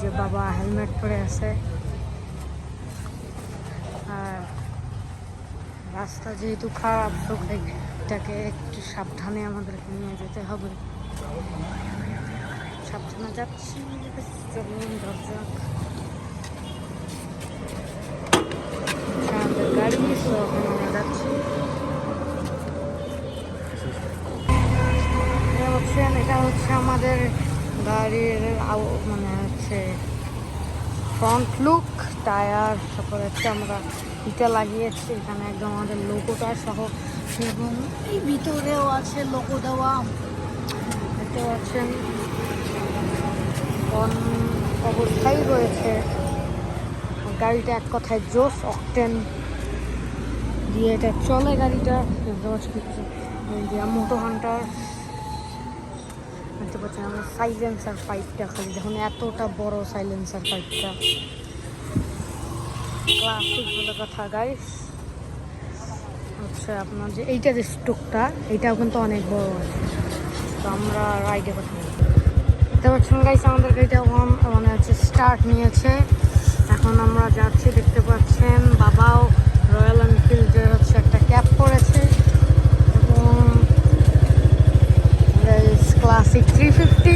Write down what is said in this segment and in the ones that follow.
যে বাবা হেলমেট পরে আছে। আর রাস্তা যেহেতু খারাপ এটাকে একটু সাবধানে আমাদেরকে নিয়ে যেতে হবে। সাবধানে যাচ্ছি চলুন দরজা এটা হচ্ছে আমাদের গাড়ির মানে হচ্ছে ফ্রন্ট লুক টায়ার তারপরে হচ্ছে আমরা ইটা লাগিয়েছি। এখানে একদম আমাদের লোগোটা সহ। এবং এই ভিতরেও আছে লোগো দেওয়া। দেখতে পাচ্ছেন অবস্থায় রয়েছে। গাড়িটা এক কথায় জোস অকটেন দিয়ে এটা চলে গাড়িটা। দেখতে পাচ্ছি মোটো হান্টার দেখতে পাচ্ছেন আমার সাইলেন্সার পাইপটা খালি দেখুন, এতটা বড় সাইলেন্সার পাইপটা ক্লাসিক বলে কথা গাইস হচ্ছে আপনার যে এইটা যে স্টোকটা এইটাও কিন্তু অনেক বড়। আছে তো আমরা রাইডে কথা দেখতে পাচ্ছেন গাইস আমাদের গাড়িটা ওয়ান মানে হচ্ছে স্টার্ট নিয়েছে। এখন আমরা যাচ্ছি, দেখতে পাচ্ছেন, বাবাও রয়্যাল এনফিল্ডের হচ্ছে একটা ক্যাপ পরেছে এবং ক্লাসিক থ্রি ফিফটি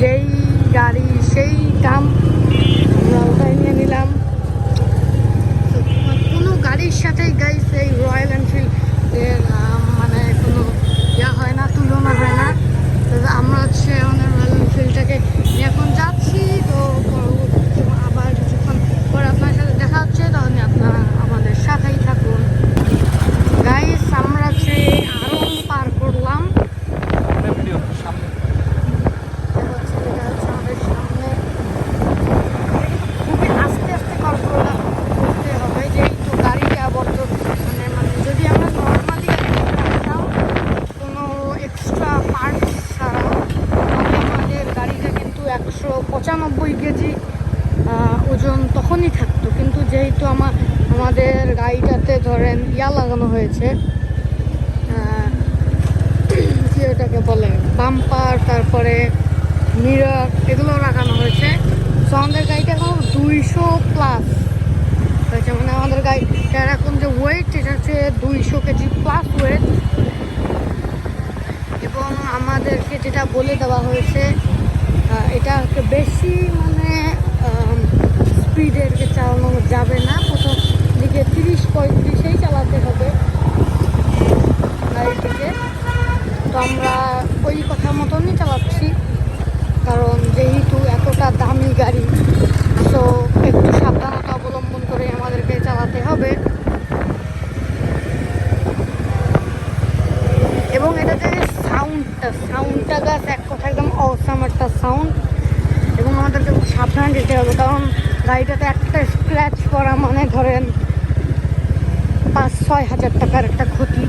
যেই গাড়ি সেই দাম। আমরা ওটাই নিয়ে নিলাম। কোনো গাড়ির সাথেই গাইস এই রয়্যাল এনফিল্ডের মানে কোনো ইয়া হয় না তুলনা হয় না তো আমরা হচ্ছে আমাদের রয়্যাল এনফিল্ডটাকে নিয়ে এখন যাচ্ছি তো পরবর্তী আবার কিছুক্ষণ পরে আপনার সাথে দেখা হচ্ছে তখন আপনারা আমাদের সাথেই থাকুন গাইস আমরা হচ্ছে আরং পার করলাম এটা হচ্ছে যেটা হচ্ছে আমাদের সামনে খুবই আস্তে আস্তে কন্ট্রোল করতে হবে যেহেতু গাড়িটা বর্তমানে মানে যদি আমরা নর্মালি রাখতাম কোনো এক্সট্রা পার্টস ছাড়া তাহলে আমাদের গাড়িটা কিন্তু একশো পঁচানব্বই কেজি ওজন তখনই থাকতো। কিন্তু যেহেতু আমার, আমাদের গাড়িটাতে ধরেন ইয়া লাগানো হয়েছে কি ওটাকে বলে, বাম্পার, তারপরে মিরর এগুলো লাগানো হয়েছে। সো আমাদের গাড়িটা এখন দুইশো প্লাস হয়েছে মানে আমাদের গাড়িটার এখন যে ওয়েট এটা হচ্ছে দুইশো কেজি প্লাস ওয়েট এবং আমাদেরকে যেটা বলে দেওয়া হয়েছে এটা বেশি মানে স্পিডের চালানো যাবে না। প্রথম দিকে তিরিশ, পঁয়ত্রিশেই চালাতে হবে। গাড়িটিকে। তো আমরা ওই কথা মতনই চালাচ্ছি, কারণ যেহেতু এতটা দামি গাড়ি, তো একটু সাবধানতা অবলম্বন করে আমাদেরকে চালাতে হবে। এবং এটা যে সাউন্ডটা সাউন্ডটা গাছ এক কথা একদম অসাম একটা সাউন্ড এবং আমাদেরকে খুব সাবধানে যেতে হবে, কারণ গাড়িটাতে একটা স্ক্র্যাচ করা মানে ধরেন পাঁচ ছয় হাজার টাকার একটা ক্ষতি।